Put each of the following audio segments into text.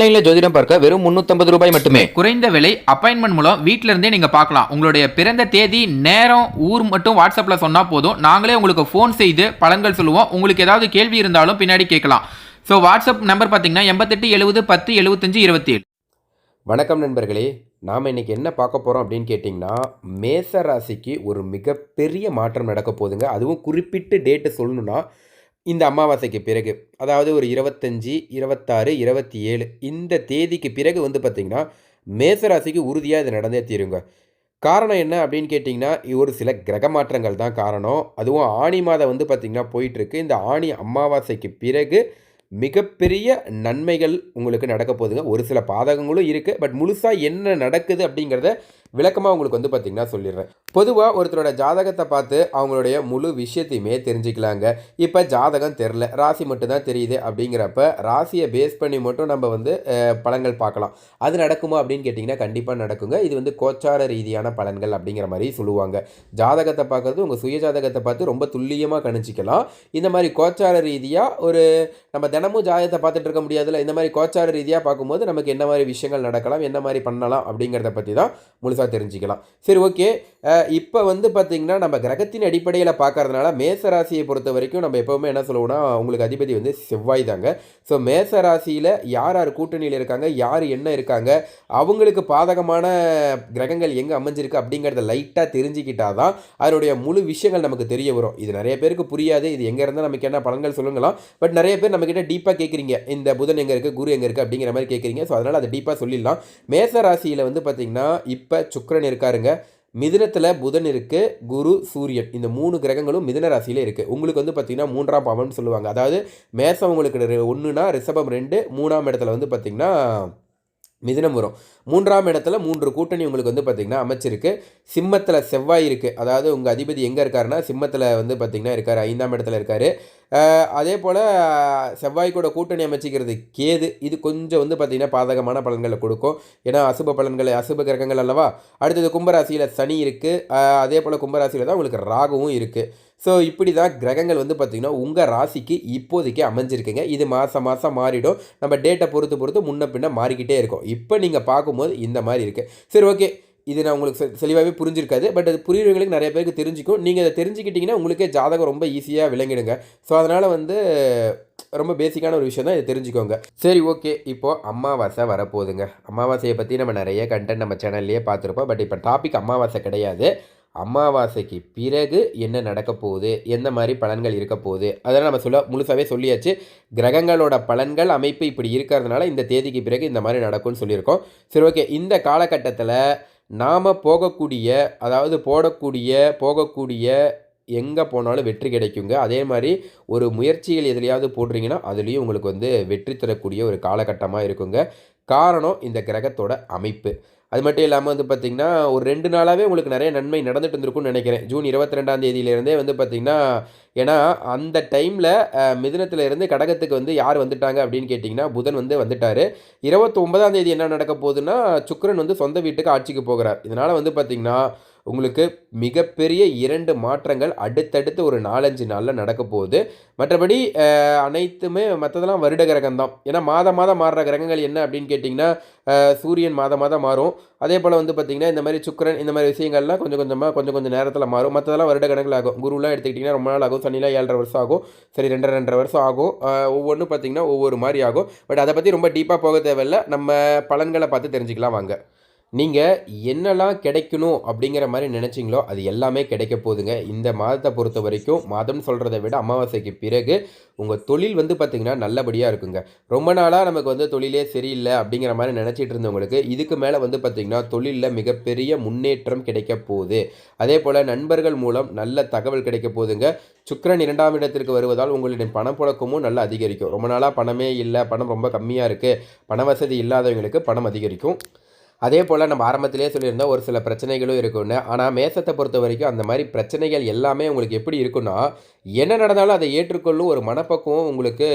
ஆன்லைனில் ஜோதிடம் பார்க்க வெறும் முந்நூற்றம்பது ரூபாய் மட்டுமே. குறைந்த விலை அப்பாயின்மெண்ட் மூலம் வீட்ல இருந்தே நீங்க பார்க்கலாம். உங்களுடைய பிறந்த தேதி நேரம் ஊர் மட்டும் வாட்ஸ்அப்ல சொன்னா போதும். நாங்களே உங்களுக்கு ஃபோன் செய்து பலன்கள் சொல்லுவோம். உங்களுக்கு ஏதாவது கேள்வி இருந்தாலும் பின்னாடி கேட்கலாம். ஸோ வாட்ஸ்அப் நம்பர் பார்த்தீங்கன்னா எண்பத்தெட்டு எழுபது பத்து எழுபத்தஞ்சு இருபத்தி ஏழு வணக்கம் நண்பர்களே. நாம் இன்னைக்கு என்ன பார்க்க போகிறோம் அப்படின்னு கேட்டிங்கன்னா மேச ராசிக்கு ஒரு மிகப்பெரிய மாற்றம் நடக்க போகுதுங்க. அதுவும் குறிப்பிட்டு டேட்டு சொல்லணும்னா இந்த அமாவாசைக்கு பிறகு அதாவது ஒரு இருபத்தஞ்சி இருபத்தாறு இருபத்தி ஏழு இந்த தேதிக்கு பிறகு வந்து பார்த்திங்கன்னா மேசராசிக்கு உறுதியாக இது நடந்தே தீருங்க. காரணம் என்ன அப்படின்னு கேட்டிங்கன்னா ஒரு சில கிரக மாற்றங்கள் தான் காரணம். அதுவும் ஆணி மாதம் வந்து பார்த்திங்கன்னா போயிட்டுருக்கு. இந்த ஆணி அமாவாசைக்கு பிறகு மிகப்பெரிய நன்மைகள் உங்களுக்கு நடக்க போகுதுங்க. ஒரு சில பாதகங்களும் இருக்குது பட் முழுசாக என்ன நடக்குது அப்படிங்கிறத விளக்கமாக உங்களுக்கு வந்து பார்த்திங்கன்னா சொல்லிடுறேன். பொதுவாக ஒருத்தரோட ஜாதகத்தை பார்த்து அவங்களுடைய முழு விஷயத்தையுமே தெரிஞ்சுக்கலாங்க. இப்போ ஜாதகம் தெரில ராசி மட்டும்தான் தெரியுது அப்படிங்கிறப்ப ராசியை பேஸ் பண்ணி மட்டும் நம்ம வந்து பலன்கள் பார்க்கலாம். அது நடக்குமா அப்படின்னு கேட்டிங்கன்னா கண்டிப்பாக நடக்குங்க. இது வந்து கோச்சார ரீதியான பலன்கள் அப்படிங்கிற மாதிரி சொல்லுவாங்க. ஜாதகத்தை பார்க்குறது உங்கள் சுய ஜாதகத்தை பார்த்து ரொம்ப துல்லியமாக கணிச்சிக்கலாம் இந்த மாதிரி கோச்சார ரீதியாக ஒரு நம்ம தினமும் ஜாதகத்தை பார்த்துட்டு இருக்க முடியாதுல்ல. இந்த மாதிரி கோச்சார ரீதியாக பார்க்கும்போது நமக்கு என்ன மாதிரி விஷயங்கள் நடக்கலாம் என்ன மாதிரி பண்ணலாம் அப்படிங்கிறத பற்றி தான் முழுசாக தெரிஞ்சுக்கலாம். சரி ஓகே இப்போ வந்து பார்த்திங்கன்னா நம்ம கிரகத்தின் அடிப்படையில் பார்க்கறதுனால மேச ராசியை பொறுத்த வரைக்கும் நம்ம எப்போவுமே என்ன சொல்லுவோம்னா உங்களுக்கு அதிபதி வந்து செவ்வாய் தாங்க. ஸோ மேச ராசியில் யார் யார் கூட்டணியில் இருக்காங்க யார் என்ன இருக்காங்க அவங்களுக்கு பாதகமான கிரகங்கள் எங்கே அமைஞ்சிருக்கு அப்படிங்கிறத லைட்டாக தெரிஞ்சுக்கிட்டா தான் அதனுடைய முழு விஷயங்கள் நமக்கு தெரிய வரும். இது நிறைய பேருக்கு புரியாது. இது எங்கே இருந்தால் நமக்கு என்ன பலன்கள் சொல்லுங்களாம் பட் நிறைய பேர் நம்மக்கிட்ட டீப்பாக கேட்குறீங்க இந்த புதன் எங்கே இருக்குது குரு எங்கே இருக்குது அப்படிங்கிற மாதிரி கேட்குறீங்க ஸோ அதனால் அதை டீப்பாக சொல்லிடலாம். மேச ராசியில் வந்து பார்த்திங்கன்னா இப்போ சுக்கரன் இருக்காருங்க. மிதினத்தில் புதன் இருக்குது குரு சூரியன். இந்த மூணு கிரகங்களும் மிதன ராசியில் இருக்குது உங்களுக்கு வந்து பார்த்திங்கன்னா மூன்றாம் பாவம்னு சொல்லுவாங்க. அதாவது மேசம் உங்களுக்கு ஒன்றுனா ரிஷபம் ரெண்டு மூணாம் இடத்துல வந்து பார்த்திங்கன்னா மிதினம் வரும். மூன்றாம் இடத்துல மூன்று கூட்டணி உங்களுக்கு வந்து பார்த்திங்கன்னா அமைச்சிருக்கு. சிம்மத்தில் செவ்வாய் இருக்குது அதாவது உங்கள் அதிபதி எங்கே இருக்காருன்னா சிம்மத்தில் வந்து பார்த்திங்கன்னா இருக்கார். ஐந்தாம் இடத்துல இருக்கார். அதே போல் செவ்வாய் கூட கூட்டணி அமைச்சிக்கிறது கேது. இது கொஞ்சம் வந்து பார்த்திங்கன்னா பாதகமான பலன்களை கொடுக்கும். ஏன்னா அசுப பலன்கள் அசுப கிரகங்கள் அல்லவா? அடுத்தது கும்பராசியில் சனி இருக்குது அதே போல் கும்பராசியில் தான் உங்களுக்கு ராகுவும் இருக்குது ஸோ இப்படி தான் கிரகங்கள் வந்து பார்த்திங்கன்னா உங்கள் ராசிக்கு இப்போதைக்கு அமைஞ்சிருக்குங்க. இது மாதம் மாதம் மாறிடும். நம்ம டேட்டை பொறுத்து பொறுத்து முன்ன பின்ன மாறிக்கிட்டே இருக்கும். இப்போ நீங்கள் பார்க்கும்போது இந்த மாதிரி இருக்குது சரி ஓகே இது நான் உங்களுக்கு தெளிவாகவே புரிஞ்சிருக்காது. பட் அது புரியுறவங்களுக்கு நிறைய பேருக்கு தெரிஞ்சுக்கும். நீங்கள் அதை தெரிஞ்சுக்கிட்டிங்கன்னா உங்களுக்கே ஜாதகம் ரொம்ப ஈஸியாக விளங்கிடுங்க. ஸோ அதனால் வந்து ரொம்ப பேசிக்கான ஒரு விஷயம் தான் இதை தெரிஞ்சுக்கோங்க. சரி ஓகே இப்போது அமாவாசை வரப்போகுதுங்க. அமாவாசையை பற்றி நம்ம நிறைய கண்டென்ட் நம்ம சேனல்லையே பார்த்துருப்போம். பட் இப்போ டாபிக் அமாவாசை கிடையாது. அமாவாசைக்கு பிறகு என்ன நடக்க போகுது? எந்த மாதிரி பலன்கள் இருக்க போகுது? அதெல்லாம் நம்ம சொல்ல முழுசாகவே சொல்லியாச்சு. கிரகங்களோட பலன்கள் அமைப்பு இப்படி இருக்கிறதுனால இந்த தேதிக்கு பிறகு இந்த மாதிரி நடக்கும்னு சொல்லியிருக்கோம். சரி ஓகே. இந்த காலகட்டத்தில் நாம் போகக்கூடிய அதாவது போடக்கூடிய போகக்கூடிய எங்கே போனாலும் வெற்றி கிடைக்குங்க. அதே மாதிரி ஒரு முயற்சிகள் எதுலையாவது போடுறீங்கன்னா அதுலேயும் உங்களுக்கு வந்து வெற்றி தரக்கூடிய ஒரு காலகட்டமாக இருக்குங்க. காரணம் இந்த கிரகத்தோட அமைப்பு. அது மட்டும் இல்லாமல் வந்து பார்த்திங்கன்னா ஒரு ரெண்டு நாளாகவே உங்களுக்கு நிறைய நன்மை நடந்துட்டு இருந்திருக்கும்னு நினைக்கிறேன். ஜூன் இருபத்தி ரெண்டாம் தேதியிலேருந்தே வந்து பார்த்திங்கன்னா ஏன்னா அந்த டைமில் மிதுனத்தில் இருந்து கடகத்துக்கு வந்து யார் வந்துட்டாங்க அப்படின்னு கேட்டிங்கன்னா புதன் வந்து வந்துட்டார். இருபத்தொம்பதாம் தேதி என்ன நடக்க போகுதுன்னா சுக்கரன் வந்து சொந்த வீட்டுக்கு ஆட்சிக்கு போகிறார். இதனால் வந்து பார்த்திங்கன்னா உங்களுக்கு மிகப்பெரிய இரண்டு மாற்றங்கள் அடுத்தடுத்து ஒரு நாலஞ்சு நாளில் நடக்க போகுது. மற்றபடி அனைத்துமே மற்றதெல்லாம் வருட கிரகம் தான் ஏன்னா மாதம் மாதம் மாறுற கிரகங்கள் என்ன அப்படின்னு கேட்டிங்கன்னா சூரியன் மாதம் மாதம் மாறும். அதே போல் வந்து பார்த்திங்கன்னா இந்த மாதிரி சுக்கிரன் இந்த மாதிரி விஷயங்கள்லாம் கொஞ்சம் கொஞ்சமாக கொஞ்சம் கொஞ்சம் நேரத்தில் மாறும். மற்றதெல்லாம் வருட கணக்கில் ஆகும். குருலாம் எடுத்துக்கிட்டிங்கன்னா ரொம்ப நாள் ஆகும். சனிலாம் ஏழரை வருஷம் ஆகும். சரி ரெண்டரை ரெண்டரை வருஷம் ஆகும். ஒவ்வொன்றும் பார்த்திங்கன்னா ஒவ்வொரு மாதிரி ஆகும். பட் அதை பற்றி ரொம்ப டீப்பாக போக தேவையில்ல. நம்ம பலன்களை பார்த்து தெரிஞ்சுக்கலாம் வாங்க. நீங்கள் என்னெல்லாம் கிடைக்கணும் அப்படிங்கிற மாதிரி நினச்சிங்களோ அது எல்லாமே கிடைக்க போகுதுங்க. இந்த மாதத்தை பொறுத்த வரைக்கும் மாதம் சொல்கிறத விட அமாவாசைக்கு பிறகு உங்கள் தொழில் வந்து பார்த்திங்கன்னா நல்லபடியாக இருக்குங்க. ரொம்ப நாளாக நமக்கு வந்து தொழிலே சரியில்லை அப்படிங்கிற மாதிரி நினச்சிட்டு இருந்தவங்களுக்கு இதுக்கு மேலே வந்து பார்த்திங்கன்னா தொழிலில் மிகப்பெரிய முன்னேற்றம் கிடைக்க போகுது. அதே போல் நண்பர்கள் மூலம் நல்ல தகவல் கிடைக்க போகுதுங்க. சுக்கரன் இரண்டாம் இடத்திற்கு வருவதால் உங்களுடைய பணப்புழக்கமும் நல்லா அதிகரிக்கும். ரொம்ப நாளாக பணமே இல்லை பணம் ரொம்ப கம்மியாக இருக்குது பண வசதி இல்லாதவங்களுக்கு பணம் அதிகரிக்கும். அதே போல் நம்ம ஆரம்பத்திலே சொல்லியிருந்தோம் ஒரு சில பிரச்சனைகளும் இருக்குன்னு ஆனால் மேசத்தை பொறுத்த வரைக்கும் அந்த மாதிரி பிரச்சனைகள் எல்லாமே உங்களுக்கு எப்படி இருக்குன்னா என்ன நடந்தாலும் அதை ஏற்றுக்கொள்ளும் ஒரு மனப்பக்குவம் உங்களுக்கு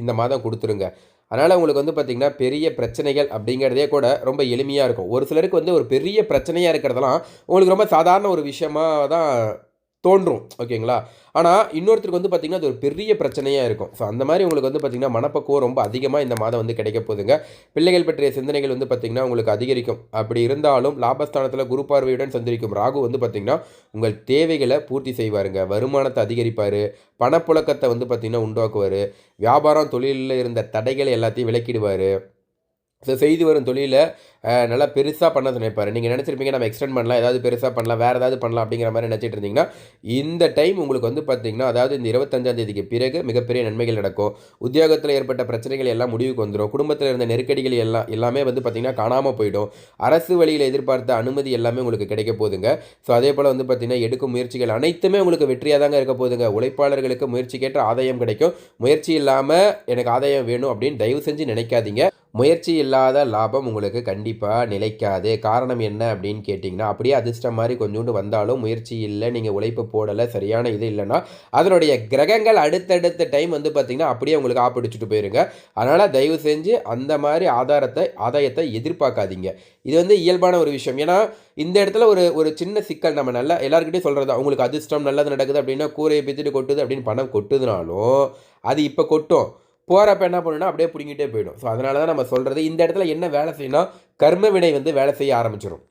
இந்த மாதம் கொடுத்துருங்க. அதனால் உங்களுக்கு வந்து பார்த்திங்கன்னா பெரிய பிரச்சனைகள் அப்படிங்கிறதே கூட ரொம்ப எளிமையாக இருக்கும். ஒரு சிலருக்கு வந்து ஒரு பெரிய பிரச்சனையாக இருக்கிறதெல்லாம் உங்களுக்கு ரொம்ப சாதாரண ஒரு விஷயமாக தான் தோன்றும் ஓகேங்களா? ஆனால் இன்னொருத்தருக்கு வந்து பார்த்திங்கன்னா அது ஒரு பெரிய பிரச்சனையாக இருக்கும். ஸோ அந்த மாதிரி உங்களுக்கு வந்து பார்த்திங்கன்னா மனப்பக்குவம் ரொம்ப அதிகமாக இந்த மாதம் வந்து கிடைக்க போகுதுங்க. பிள்ளைகள் பற்றிய சிந்தனைகள் வந்து பார்த்திங்கன்னா உங்களுக்கு அதிகரிக்கும். அப்படி இருந்தாலும் லாபஸ்தானத்தில் குரு பார்வையுடன் சந்திரிக்கும் ராகு வந்து பார்த்திங்கன்னா உங்கள் தேவைகளை பூர்த்தி செய்வாருங்க. வருமானத்தை அதிகரிப்பார் பணப்புழக்கத்தை வந்து பார்த்திங்கன்னா உண்டாக்குவார். வியாபாரம் தொழிலில் இருந்த தடைகளை எல்லாத்தையும் விலக்கிடுவார். ஸோ செய்து வரும் தொழிலை நல்லா பெருசாக பண்ண நினைப்பார். நீங்கள் நினச்சிருப்பீங்க நம்ம எக்ஸ்டெண்ட் பண்ணலாம் ஏதாவது பெருசாக பண்ணலாம் வேறு ஏதாவது பண்ணலாம் அப்படிங்கிற மாதிரி நினச்சிட்டு இருந்தீங்கன்னா இந்த டைம் உங்களுக்கு வந்து பார்த்தீங்கன்னா அதாவது இந்த இருபத்தஞ்சாம் தேதிக்கு பிறகு மிகப்பெரிய நன்மைகள் நடக்கும். உத்தியோகத்தில் ஏற்பட்ட பிரச்சனைகள் எல்லாம் முடிவுக்கு வந்துடும் குடும்பத்தில் இருந்த நெருக்கடிகள் எல்லாம் எல்லாமே வந்து பார்த்திங்கன்னா காணாமல் போயிடும். அரசு வழியில் எதிர்பார்த்த அனுமதி எல்லாமே உங்களுக்கு கிடைக்க போகுதுங்க. ஸோ அதே போல் வந்து பார்த்திங்கன்னா எடுக்கும் முயற்சிகள் அனைத்துமே உங்களுக்கு வெற்றியாக தாங்க இருக்க போதுங்க உழைப்பாளர்களுக்கு முயற்சிக்கேற்ற ஆதாயம் கிடைக்கும். முயற்சி இல்லாமல் எனக்கு ஆதாயம் வேணும் அப்படின்னு தயவு செஞ்சு நினைக்காதீங்க. முயற்சி இல்லாத லாபம் உங்களுக்கு கண்டிப்பாக நிலைக்காது. காரணம் என்ன அப்படின்னு கேட்டிங்கன்னா அப்படியே அதிர்ஷ்டம் மாதிரி கொஞ்சோண்டு வந்தாலும் முயற்சி இல்லை நீங்கள் உழைப்பு போடலை சரியான இது இல்லைன்னா அதனுடைய கிரகங்கள் அடுத்தடுத்த டைம் வந்து பார்த்திங்கன்னா அப்படியே உங்களுக்கு ஆப்பிடிச்சிட்டு போயிருங்க. அதனால் தயவு செஞ்சு அந்த மாதிரி ஆதாரத்தை ஆதாயத்தை எதிர்பார்க்காதீங்க. இது வந்து இயல்பான ஒரு விஷயம். ஏன்னா இந்த இடத்துல ஒரு ஒரு சின்ன சிக்கல் நம்ம நல்லா எல்லாருக்கிட்டையும் சொல்கிறது அவங்களுக்கு அதிர்ஷ்டம் நல்லது நடக்குது அப்படின்னா கூரையை பிச்சுட்டு கொட்டுது அப்படின்னு பணம் கொட்டுதுனாலும் அது இப்போ கொட்டும். போகிறப்ப என்ன பண்ணுன்னா அப்படியே பிடிங்கிட்டே போயிடும். ஸோ அதனால தான் நம்ம சொல்கிறது இந்த இடத்துல என்ன வேலை செய்யணும் கர்ம வினை வந்து வேலை செய்ய ஆரம்பிச்சிடும்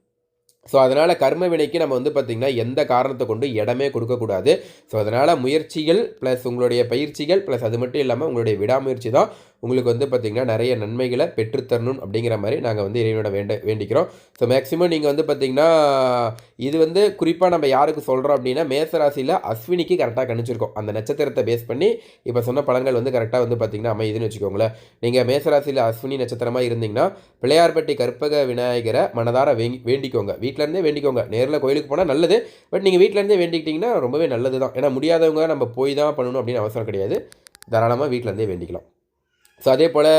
ஸோ அதனால் கர்ம வினைக்கு நம்ம வந்து பார்த்திங்கன்னா எந்த காரணத்தை கொண்டு இடமே கொடுக்கக்கூடாது ஸோ அதனால் முயற்சிகள் ப்ளஸ் உங்களுடைய பயிற்சிகள் ப்ளஸ் அது மட்டும் இல்லாமல் உங்களுடைய விடாமுயற்சி தான் உங்களுக்கு வந்து பார்த்திங்கன்னா நிறைய நன்மைகளை பெற்றுத்தரணும் அப்படிங்கிற மாதிரி நாங்கள் வந்து இறைவனோட வேண்ட வேண்டிக்கிறோம். ஸோ மேக்ஸிமம் நீங்கள் வந்து பார்த்திங்கன்னா இது வந்து குறிப்பாக நம்ம யாருக்கு சொல்கிறோம் அப்படின்னா மேசராசியில் அஸ்வினிக்கு கரெக்டாக கணிச்சிருக்கோம். அந்த நட்சத்திரத்தை பேஸ் பண்ணி இப்போ சொன்ன பழங்கள் வந்து கரெக்டாக வந்து பார்த்திங்கன்னா அமையுதுன்னு வச்சுக்கோங்களேன். நீங்கள் மேசராசியில் அஸ்வினி நட்சத்திரமாக இருந்தீங்கன்னா பிள்ளையார்பட்டி கற்பக விநாயகரை மனதார வேங்கி வேண்டிக்கோங்க. வீட்டிலேருந்தே வேண்டிக்கோங்க. நேரில் கோயிலுக்கு போனால் நல்லது பட் நீங்கள் வீட்டிலேருந்தே வேண்டிக்கிட்டிங்கன்னா ரொம்பவே நல்லது தான் ஏன்னா முடியாதவங்க நம்ம போய் தான் பண்ணணும் அப்படின்னு அவசரம் கிடையாது. தாராளமாக வீட்டிலேருந்தே வேண்டிக்கலாம். ஸோ அதே போல்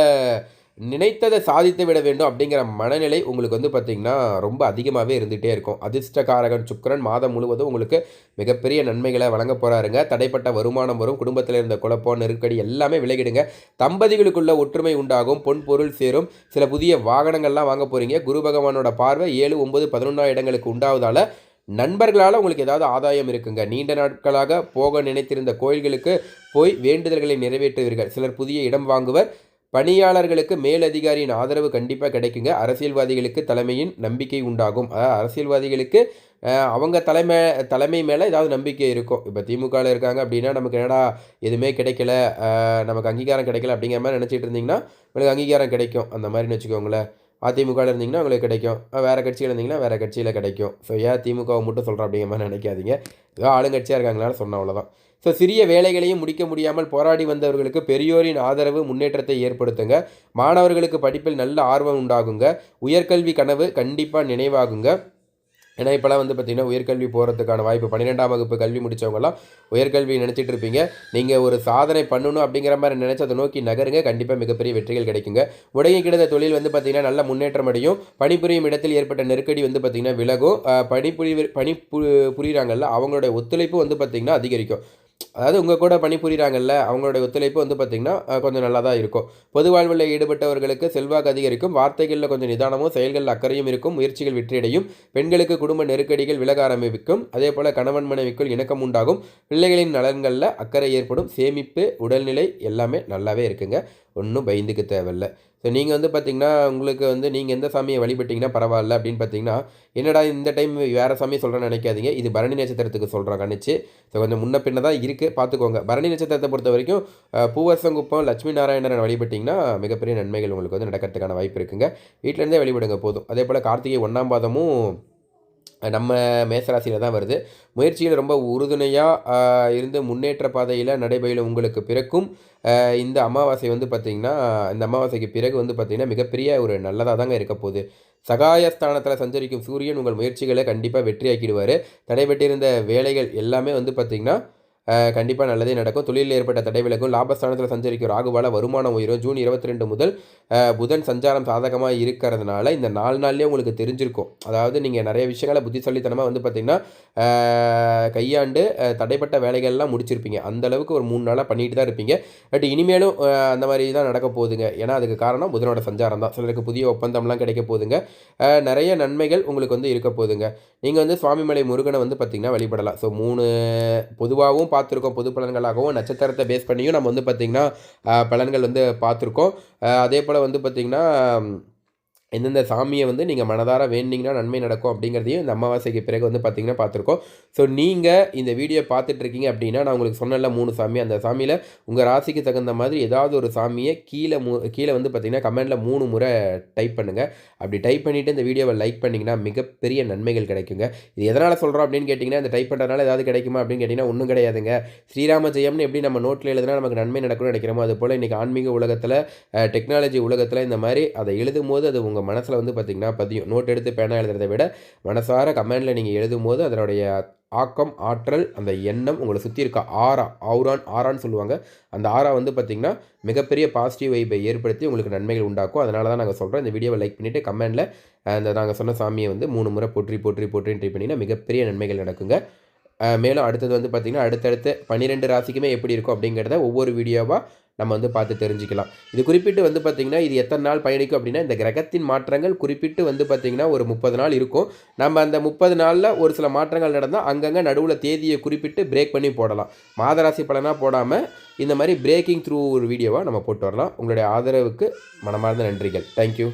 நினைத்ததை சாதித்து விட வேண்டும் அப்படிங்கிற மனநிலை உங்களுக்கு வந்து பார்த்திங்கன்னா ரொம்ப அதிகமாகவே இருந்துகிட்டே இருக்கும். அதிர்ஷ்டகாரகன் சுக்கரன் மாதம் முழுவதும் உங்களுக்கு மிகப்பெரிய நன்மைகளை வழங்க போகிறாருங்க தடைப்பட்ட வருமானம் வரும் குடும்பத்தில் இருந்த குழப்பம் நெருக்கடி எல்லாமே விலகிடுங்க. தம்பதிகளுக்குள்ள ஒற்றுமை உண்டாகும் பொன் பொருள் சேரும். சில புதிய வாகனங்கள்லாம் வாங்க போகிறீங்க குரு பகவானோட பார்வை ஏழு ஒம்பது பதினொன்றாம் இடங்களுக்கு உண்டாவதால் நண்பர்களால் உங்களுக்கு ஏதாவது ஆதாயம் இருக்குங்க. நீண்ட நாட்களாக போக நினைத்திருந்த கோயில்களுக்கு போய் வேண்டுதல்களை நிறைவேற்றுவீர்கள். சிலர் புதிய இடம் வாங்குவர். பணியாளர்களுக்கு மேலதிகாரியின் ஆதரவு கண்டிப்பாக கிடைக்குங்க. அரசியல்வாதிகளுக்கு தலைமையின் நம்பிக்கை உண்டாகும். அதாவது அரசியல்வாதிகளுக்கு அவங்க தலைமை தலைமை மேலே ஏதாவது நம்பிக்கை இருக்கும். இப்போ திமுகவில் இருக்காங்க அப்படின்னா நமக்கு என்னடா எதுவுமே கிடைக்கல. நமக்கு அங்கீகாரம் கிடைக்கல அப்படிங்கிற மாதிரி நினச்சிட்டு இருந்தீங்கன்னா உங்களுக்கு அங்கீகாரம் கிடைக்கும். அந்த மாதிரின்னு வச்சுக்கோங்களேன் அதிமுகவில் இருந்தீங்கன்னா உங்களுக்கு கிடைக்கும். வேறு கட்சியில் இருந்தீங்கன்னா வேறு கட்சியில் கிடைக்கும். ஸோ ஏன் திமுகவை மட்டும் சொல்கிறோம் அப்படிங்கிற மாதிரி நினைக்காதீங்க. ஏதோ ஆளுங்கட்சியாக இருக்காங்களான்னு சொன்ன அவ்வளோதான் ஸோ சிறிய வேலைகளையும் முடிக்க முடியாமல் போராடி வந்தவர்களுக்கு பெரியோரின் ஆதரவு முன்னேற்றத்தை ஏற்படுத்துங்க. மாணவர்களுக்கு படிப்பில் நல்ல ஆர்வம் உண்டாகுங்க. உயர்கல்வி கனவு கண்டிப்பாக நினைவாகுங்க. ஏன்னா இப்போலாம் வந்து பார்த்திங்கன்னா உயர்கல்வி போகிறதுக்கான வாய்ப்பு பன்னிரெண்டாம் வகுப்பு கல்வி முடித்தவங்கலாம் உயர்கல்வி நினச்சிட்டு இருப்பீங்க. நீங்கள் ஒரு சாதனை பண்ணணும் அப்படிங்கிற மாதிரி நினச்சி அதை நோக்கி நகருங்க. கண்டிப்பாக மிகப்பெரிய வெற்றிகள் கிடைக்குங்க. உடங்கி கிடந்த தொழில் வந்து பார்த்திங்கன்னா நல்ல முன்னேற்றம் அடையும். பணிபுரியும் இடத்தில் ஏற்பட்ட நெருக்கடி வந்து பார்த்திங்கன்னா விலகும். பணிபுரி பணி பு- புரியுறாங்கல்ல அவங்களுடைய ஒத்துழைப்பு வந்து பார்த்திங்கன்னா அதிகரிக்கும். அதாவது உங்கள் கூட பணிபுரிகிறாங்கல்ல அவங்களுடைய ஒத்துழைப்பு வந்து பார்த்திங்கன்னா கொஞ்சம் நல்லா தான் இருக்கும். பொது வாழ்வில் ஈடுபட்டவர்களுக்கு செல்வாக்கு அதிகரிக்கும். வார்த்தைகளில் கொஞ்சம் நிதானமும் செயல்களில் அக்கறையும் இருக்கும். முயற்சிகள் வெற்றியடையும். பெண்களுக்கு குடும்ப நெருக்கடிகள் விலக ஆரம்பிக்கும். அதே போல் கணவன் மனைவிக்குள் இணக்கம் உண்டாகும். பிள்ளைகளின் நலன்களில் அக்கறை ஏற்படும். சேமிப்பு உடல்நிலை எல்லாமே நல்லாவே இருக்குங்க. ஒன்றும் பயந்துக்க தேவையில்ல. ஸோ நீங்கள் வந்து பார்த்தீங்கன்னா உங்களுக்கு வந்து நீங்கள் எந்த சாமியை வழிபட்டீங்கன்னா பரவாயில்ல அப்படின்னு பார்த்தீங்கன்னா என்னடா இந்த டைம் வேறு சாமியை சொல்கிறேன்னு நினைக்காதீங்க. இது பரணி நட்சத்திரத்துக்கு சொல்கிறேன் கணிச்சு ஸோ கொஞ்சம் முன்ன பின்ன தான் இருக்குது பார்த்துக்கோங்க பரணி நட்சத்திரத்தை பொறுத்த வரைக்கும் பூவரசங்குப்பம் லட்சுமி நாராயணரை வழிபட்டிங்கன்னா மிகப்பெரிய நன்மைகள் உங்களுக்கு வந்து நடக்கிறதுக்கான வாய்ப்பு இருக்குங்க. வீட்டிலேருந்தே வழிபடுங்க போதும். அதே போல் கார்த்திகை ஒன்றாம் பாதமும் நம்ம மேசராசியில் தான் வருது. முயற்சியில் ரொம்ப உறுதுணையாக இருந்து முன்னேற்ற பாதையில் நடைபெறும் உங்களுக்கு பிறக்கும். இந்த அமாவாசை வந்து பார்த்திங்கன்னா இந்த அமாவாசைக்கு பிறகு வந்து பார்த்திங்கன்னா மிகப்பெரிய ஒரு நல்லதாக தாங்க இருக்க போகுது. சகாயஸ்தானத்தில் சஞ்சரிக்கும் சூரியன் உங்கள் முயற்சிகளை கண்டிப்பாக வெற்றியாக்கிடுவார். தடைபட்டிருந்த வேலைகள் எல்லாமே வந்து பார்த்திங்கன்னா கண்டிப்பாக நல்லதே நடக்கும். தொழிலில் ஏற்பட்ட தடைவிலக்கும் லாபஸ்தானத்தில் சஞ்சரிக்கும் ராகுவால வருமானம் உயரும். ஜூன் இருபத்தி ரெண்டு முதல் புதன் சஞ்சாரம் சாதகமாக இருக்கிறதுனால இந்த நாலு நாள்லேயே உங்களுக்கு தெரிஞ்சிருக்கும். அதாவது நீங்கள் நிறைய விஷயங்களை புத்திசாலித்தனமாக வந்து பார்த்திங்கன்னா கையாண்டு தடைப்பட்ட வேலைகள்லாம் முடிச்சிருப்பீங்க. அந்த அளவுக்கு ஒரு மூணு நாளாக பண்ணிட்டு தான் இருப்பீங்க. பட் இனிமேலும் அந்த மாதிரி தான் நடக்க போகுதுங்க. ஏன்னா அதுக்கு காரணம் புதனோட சஞ்சாரம் தான். சிலருக்கு புதிய ஒப்பந்தம்லாம் கிடைக்க போகுதுங்க. நிறைய நன்மைகள் உங்களுக்கு வந்து இருக்க போகுதுங்க. நீங்கள் வந்து சுவாமிமலை முருகனை வந்து பார்த்திங்கன்னா வழிபடலாம். ஸோ மூணு பொதுவாகவும் பார்த்துருக்கோம் பொது பலன்களாகவும் நட்சத்திரத்தை பேஸ் பண்ணியும் நம்ம வந்து பார்த்திங்கன்னா பலன்கள் வந்து பார்த்துருக்கோம். அதே போல் வந்து பார்த்திங்கன்னா எந்தெந்த சாமியை வந்து நீங்கள் மனதார வேண்டிங்கன்னா நன்மை நடக்கும் அப்படிங்கிறதையும் இந்த அமாவாசைக்கு பிறகு வந்து பார்த்திங்கன்னா பார்த்துருக்கோம் ஸோ நீங்கள் இந்த வீடியோ பார்த்துட்ருக்கீங்க அப்படின்னா நான் உங்களுக்கு சொன்னல மூணு சாமி. அந்த சாமியில் உங்கள் ராசிக்கு தகுந்த மாதிரி ஏதாவது ஒரு சாமியை கீழே மூ கீழே வந்து பார்த்திங்கன்னா கமெண்டில் மூணு முறை டைப் பண்ணுங்கள் அப்படி டைப் பண்ணிவிட்டு இந்த வீடியோவை லைக் பண்ணிங்கன்னா மிகப்பெரிய நன்மைகள் கிடைக்குங்க. இது எதனால் சொல்கிறோம் அப்படின்னு கேட்டிங்கன்னா இந்த டைப் பண்ணுறதுனால ஏதாவது கிடைக்குமா அப்படின்னு கேட்டிங்கன்னா ஒன்றும் கிடையாதுங்க. ஸ்ரீராம ஜெயம்னு எப்படி நம்ம நோட்டில் எழுதுனா நமக்கு நன்மை நடக்கணும்னு நினைக்கிறோமோ அது போல் இன்றைக்கி ஆன்மீக உலகத்தில் டெக்னாலஜி உலகத்தில் இந்த மாதிரி அதை எழுதும் போது அது உங்கள் மனசில் வந்து பார்த்திங்கன்னா பதியும். நோட் எடுத்து பேனா எழுதுறதை விட மனசார கமெண்டில் நீங்கள் எழுதும் போது அதனுடைய ஆக்கம் ஆற்றல் அந்த எண்ணம் உங்களை சுற்றி இருக்க ஆரா ஆவுரான் ஆரான்னு சொல்லுவாங்க. அந்த ஆரா வந்து பார்த்திங்கன்னா மிகப்பெரிய பாசிட்டிவ் வைப்பை ஏற்படுத்தி உங்களுக்கு நன்மைகள் உண்டாக்கும். அதனால தான் நாங்கள் சொல்கிறோம் இந்த வீடியோவை லைக் பண்ணிவிட்டு கமெண்டில் அந்த நாங்கள் சொன்ன சாமியை வந்து மூணு முறை போற்றி போற்றி போற்றின்னு ட்ரை பண்ணிங்கன்னா மிகப்பெரிய நன்மைகள் நடக்குங்க. மேலும் அடுத்தது வந்து பார்த்திங்கன்னா அடுத்தடுத்து பன்னிரெண்டு ராசிக்குமே எப்படி இருக்கும் அப்படிங்கிறத ஒவ்வொரு வீடியோவாக நம்ம வந்து பார்த்து தெரிஞ்சுக்கலாம். இது குறிப்பிட்டு வந்து பார்த்திங்கன்னா இது எத்தனை நாள் பயணிக்கும் அப்படின்னா இந்த கிரகத்தின் மாற்றங்கள் குறிப்பிட்டு வந்து பார்த்திங்கன்னா ஒரு முப்பது நாள் இருக்கும். நம்ம அந்த முப்பது நாளில் ஒரு சில மாற்றங்கள் நடந்தால் அங்கங்கே நடுவில் தேதியை குறிப்பிட்டு பிரேக் பண்ணி போடலாம். மாதராசி பலனாக போடாமல் இந்த மாதிரி பிரேக்கிங் த்ரூ ஒரு வீடியோவாக நம்ம போட்டு வரலாம். உங்களுடைய ஆதரவுக்கு மனமார்ந்த நன்றிகள். தேங்க்யூ